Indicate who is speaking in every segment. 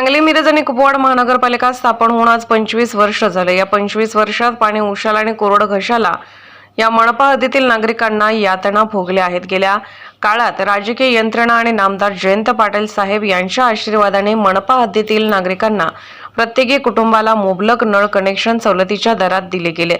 Speaker 1: सांगली मिरज कुपवाड महानगरपालिका स्थापन होऊन आज पंचवीस वर्ष झाले. या पंचवीस वर्षात पाणी उशाला आणि कोरड घशाला या मनपा हद्दीतील नागरिकांना यातना भोगल्या आहेत. गेल्या काळात राजकीय यंत्रणा आणि नामदार जयंत पाटील साहेब यांच्या आशीर्वादाने मनपा हद्दीतील नागरिकांना प्रत्येकी कुटुंबाला मुबलक नळ कनेक्शन सवलतीच्या दरात दिले गेले.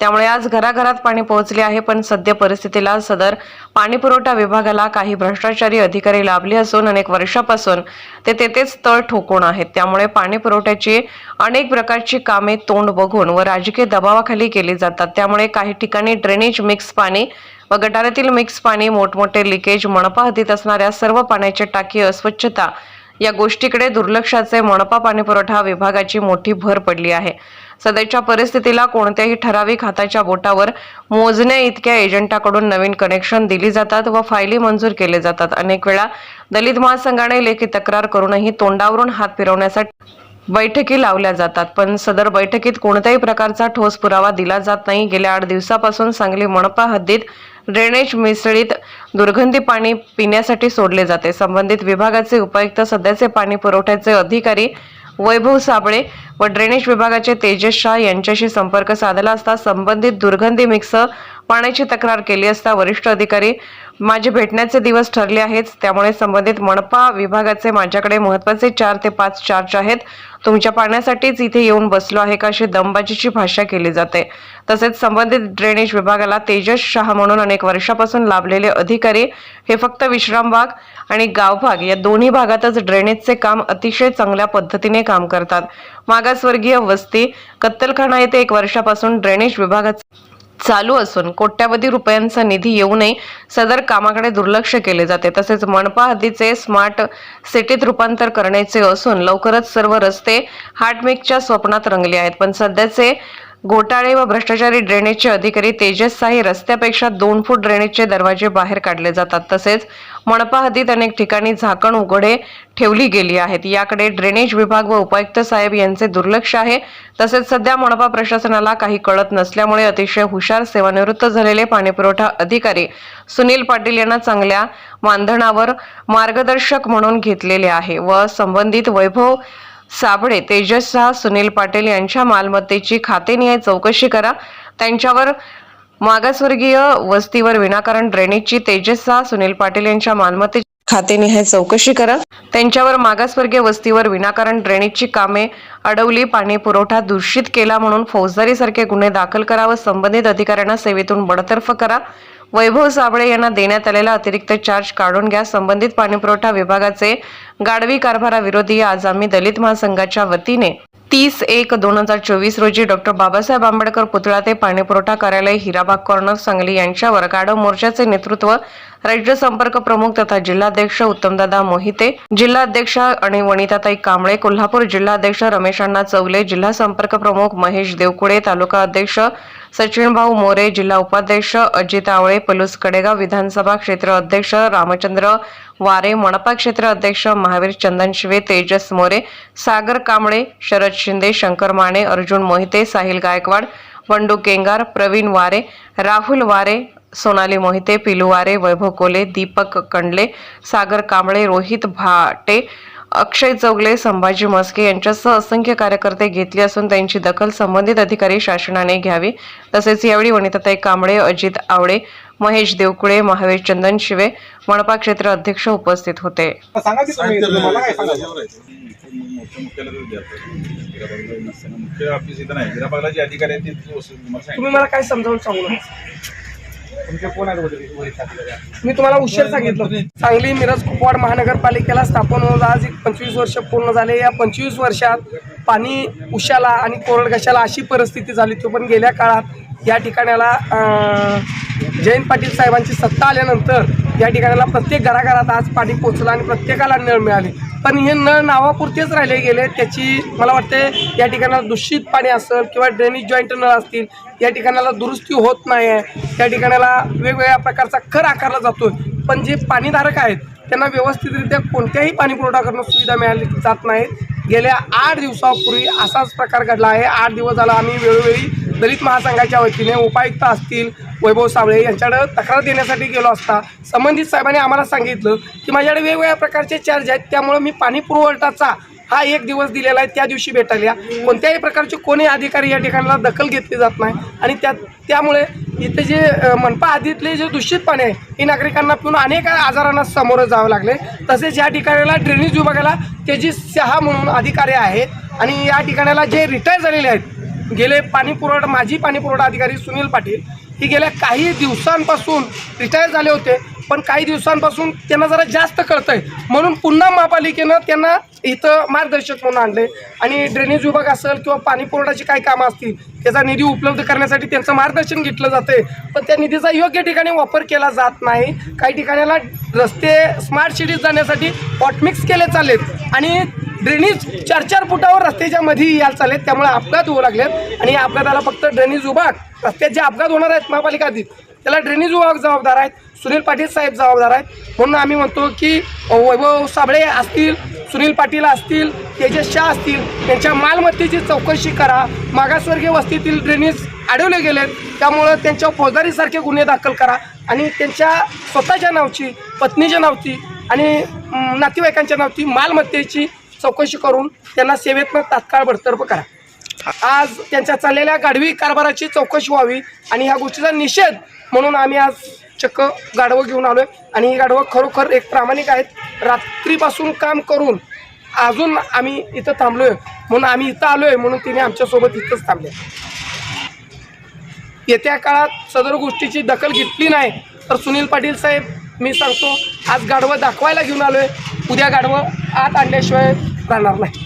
Speaker 1: त्यामुळे आज घराघरात पाणी पोहोचले आहे पण सद्य परिस्थितीला सदर पाणी पुरवठा विभागाला काही भ्रष्टाचारी अधिकारी लाभले असून अनेक वर्षापासून ते तेथेच तळ ठोकून आहेत. त्यामुळे पाणी पुरवठ्याची अनेक प्रकारची कामे तोंड बघून व राजकीय दबावाखाली केली जातात. त्यामुळे काही ठिकाणी ड्रेनेज मिक्स पाणी व गटारातील मिक्स पाणी मोठमोठे लिकेज मनपा हद्दीत असणाऱ्या सर्व पाण्याची टाकी अस्वच्छता या गोष्टीकडे दुर्लक्षाचे मनपा पाणीपुरवठा विभागाची मोठी भर पडली आहे. सध्याच्या परिस्थितीला कोणत्याही ठराविक हाताच्या बोटावर मोजण्या इतक्या एजंटाकडून नवीन कनेक्शन दिली जातात व फायली मंजूर केले जातात. अनेक वेळा दलित महासंघाने लेखी तक्रार करूनही तोंडावरून हात फिरवण्यासाठी बैठकी लावल्या जातात पण सदर बैठकीत कोणत्याही प्रकारचा ठोस पुरावा दिला जात नाही. गेल्या आठ दिवसापासून सांगली मनपा हद्दीत ड्रेनेज मिसळीत दुर्गंधी पाणी पिण्यासाठी सोडले जाते. संबंधित विभागाचे उपायुक्त सध्याचे पाणी पुरवठ्याचे अधिकारी वैभव साबळे व ड्रेनेज विभागाचे तेजस शाह यांच्याशी संपर्क साधला असता संबंधित दुर्गंधी मिक्स पाण्याची तक्रार केली असता वरिष्ठ अधिकारी माझे भेटण्याचे दिवस ठरले आहेत त्यामुळे संबंधित मनपा विभागाचे माझ्याकडे महत्त्वाचे चार ते पाच चार्ज आहेत. तुमच्या पाण्यासाठीच इथे येऊन बसलो आहे का अशी दमबाजीची भाषा केली जाते. तसेच संबंधित ड्रेनेज विभागाला तेजस शहा म्हणून अनेक वर्षापासून लाभलेले अधिकारी हे फक्त विश्रामबाग आणि गावभाग या दोन्ही भागातच ड्रेनेजचे काम अतिशय चांगल्या पद्धतीने काम करतात. मागासवर्गीय वस्ती कत्तलखाना येथे एक वर्षापासून ड्रेनेज विभागाचे चालू असून कोट्यावधी रुपयांचा निधी येऊनही सदर कामाकडे दुर्लक्ष केले जाते. तसेच मनपा हद्दीचे स्मार्ट सिटीत रूपांतर करण्याचे असून लवकरच सर्व रस्ते हार्टमेकच्या स्वप्नात रंगले आहेत. पण सध्याचे घोटाळे व भ्रष्टाचारी ड्रेनेजचे अधिकारी तेजस साही रस्त्यापेक्षा दोन फूट ड्रेनेजचे दरवाजे बाहेर काढले जातात. तसेच मनपा हद्दीत अनेक ठिकाणी झाकण उघडे ठेवली गेली आहेत. याकडे ड्रेनेज विभाग व उपायुक्त साहेब यांचे दुर्लक्ष आहे. तसेच सध्या मनपा प्रशासनाला काही कळत नसल्यामुळे अतिशय हुशार सेवानिवृत्त झालेले पाणीपुरवठा अधिकारी सुनील पाटील यांना चांगल्या मानधनावर मार्गदर्शक म्हणून घेतलेले आहे व संबंधित वैभव साबळे तेजस शाह सुनील पाटील यांच्या मालमत्तेची खातेनिहाय चौकशी करा. त्यांच्यावर मागासवर्गीय वस्तीवर विनाकारण ड्रेनेजची तेजस शाह सुनील पाटील यांच्या मालमत्तेची खातेनिहाय चौकशी करा. त्यांच्यावर मागासवर्गीय वस्तीवर विनाकारण ड्रेनेजची कामे अडवली पाणी पुरवठा दूषित केला म्हणून फौजदारी सारखे गुन्हे दाखल करा व संबंधित अधिकाऱ्यांना सेवेतून बडतर्फ करा. वैभव साबळे यांना देण्यात आलेला अतिरिक्त चार्ज काढून घ्या. संबंधित पाणीपुरवठा विभागाचे गाडवी कारभाराविरोधी आज आम्ही दलित महासंघाच्या वतीने तीस एक दोन हजार चोवीस रोजी डॉक्टर बाबासाहेब आंबेडकर पुतळा ते पाणीपुरवठा कार्यालय हिराबाग कॉर्नर सांगली यांच्यावर गाढव मोर्चाचे नेतृत्व राज्य संपर्क प्रमुख तथा जिल्हाध्यक्ष उत्तमदादा मोहिते जिल्हाध्यक्ष आणि वनिताताई कांबळे कोल्हापूर जिल्हाध्यक्ष रमेशांना चौले जिल्हा संपर्क प्रमुख महेश देवकुळे तालुका अध्यक्ष सचिन भाऊ मोरे जिल्हा उपाध्यक्ष अजित आवळे पलूस कडेगाव विधानसभा क्षेत्र अध्यक्ष रामचंद्र वारे मनपा क्षेत्र अध्यक्ष महावीर चंदन शिवे तेजस मोरे सागर कांबळे शरद शिंदे शंकर माने अर्जुन मोहिते साहिल गायकवाड बंडू केंगार प्रवीण वारे राहुल वारे सोनाली मोहिते पिलू वारे वैभव कोले दीपक कंडले सागर कांबळे रोहित भाटे अक्षय चौगले संभाजी मस्के यांच्यासह असंख्य कार्यकर्ते घेतले असून त्यांची दखल संबंधित अधिकारी शासनाने घ्यावी. तसेच यावेळी वनिताताई कांबळे अजित आवळे महेश देवकुळे महावीर चंदन शिवे मनपा क्षेत्र अध्यक्ष उपस्थित होते.
Speaker 2: मुख्य ऑफिस इथं नाही. हिराबागला जे अधिकारी तुम्ही मला सांगितलं.
Speaker 3: तुम्ही मला काय समजावून सांगू
Speaker 4: तुमचे कोण आहेत
Speaker 3: मी तुम्हाला उशीर सांगितलं. सांगली मिरज कुपवाड महानगरपालिकेला स्थापन होऊन आज एक पंचवीस वर्ष पूर्ण झाले. या पंचवीस वर्षात पाणी उशाला आणि कोरडघशाला अशी परिस्थिती झाली. तो पण गेल्या काळात या ठिकाणाला अं, जयंत पाटील साहेबांची सत्ता आल्यानंतर या ठिकाणाला प्रत्येक घराघरात आज पाणी पोचलं आणि प्रत्येकाला नळ मिळाले. पण हे नळ नावापुरतेच राहिले गेले. त्याची मला वाटते या ठिकाणाला दूषित पाणी असेल किंवा ड्रेनेज जॉईंट नळ असतील या ठिकाणाला दुरुस्ती होत नाही आहे. त्या ठिकाणाला वेगवेगळ्या प्रकारचा कर आकारला जातो पण जे पाणीधारक आहेत त्यांना व्यवस्थितरित्या कोणत्याही पाणी पुरवठा करणं सुविधा मिळाली जात नाहीत. गेल्या आठ दिवसापूर्वी असाच प्रकार घडला आहे. आठ दिवस झाला आम्ही वेळोवेळी दलित महासंघाच्या वतीने उपायुक्त असतील वैभव साबळे यांच्याकडे तक्रार देण्यासाठी गेलो असता संबंधित साहेबांनी आम्हाला सांगितलं की माझ्याकडे वेगवेगळ्या प्रकारचे चार्ज आहेत त्यामुळे मी पाणी पुरवठाचा हा एक दिवस दिलेला आहे त्या दिवशी भेटायला कोणत्याही प्रकारचे कोणी अधिकारी या ठिकाणाला दखल घेतली जात नाही. आणि त्या त्यामुळे इथे जे मनपा आधीतले जे दूषित पाणी आहे हे नागरिकांना पिऊन अनेक आजारांना सामोरं जावं लागले तसेच या ठिकाणाला ड्रेनेज विभागाला त्याची सहा म्हणून अधिकारी आहेत आणि या ठिकाणाला जे रिटायर झालेले आहेत गेले पाणी पुरवठा माजी पाणी पुरवठा अधिकारी सुनील पाटील ही गेल्या काही दिवसांपासून रिटायर झाले होते पण काही दिवसांपासून त्यांना जरा जास्त कळतंय. म्हणून पुन्हा महापालिकेनं त्यांना इथं मार्गदर्शक म्हणून आणले आणि ड्रेनेज विभाग असेल किंवा पाणी पुरवठ्याची काही कामं असतील त्याचा निधी उपलब्ध करण्यासाठी त्यांचं मार्गदर्शन घेतलं जाते पण त्या निधीचा योग्य ठिकाणी वापर केला जात नाही. काही ठिकाणाला रस्ते स्मार्ट सिटीज जाण्यासाठी हॉटमिक्स केले चाललेत. आणि ड्रेनेज चार चार फुटावर रस्त्याच्या मध्ये यायला चाललेत. त्यामुळे अपघात होऊ लागलेत. आणि या अपघाताला फक्त ड्रेनेज विभाग रस्त्यात जे अपघात होणार आहेत महापालिका त्याला ड्रेनेज विभाग जबाबदार आहेत. सुनील पाटील साहेब जबाबदार आहेत. म्हणून आम्ही म्हणतो की वैभव साबळे असतील सुनील पाटील असतील तेजस शाह असतील त्यांच्या मालमत्तेची चौकशी करा. मागासवर्गीय वस्तीतील ड्रेनेज अडवले गेलेत. त्यामुळं त्यांच्यावर फौजदारीसारखे गुन्हे दाखल करा. आणि त्यांच्या स्वतःच्या नावची पत्नीच्या नावची आणि नातेवाईकांच्या नावची मालमत्तेची चौकशी करून त्यांना सेवेतनं तात्काळ बडतर्फ करा. आज त्यांच्या चाललेल्या गाढवी कारभाराची चौकशी व्हावी आणि ह्या गोष्टीचा निषेध म्हणून आम्ही आज चक्क गाढवं घेऊन आलोय. आणि ही गाढवं खरोखर एक प्रामाणिक आहेत. रात्रीपासून काम करून अजून आम्ही इथं थांबलोय म्हणून आम्ही इथं आलोय म्हणून तिने आमच्यासोबत इथंच थांबले. येत्या काळात सदर गोष्टीची दखल घेतली नाही तर सुनील पाटील साहेब मी सांगतो आज गाढवं दाखवायला घेऊन आलोय. उद्या गाढवं आत आणल्याशिवाय राहणार नाही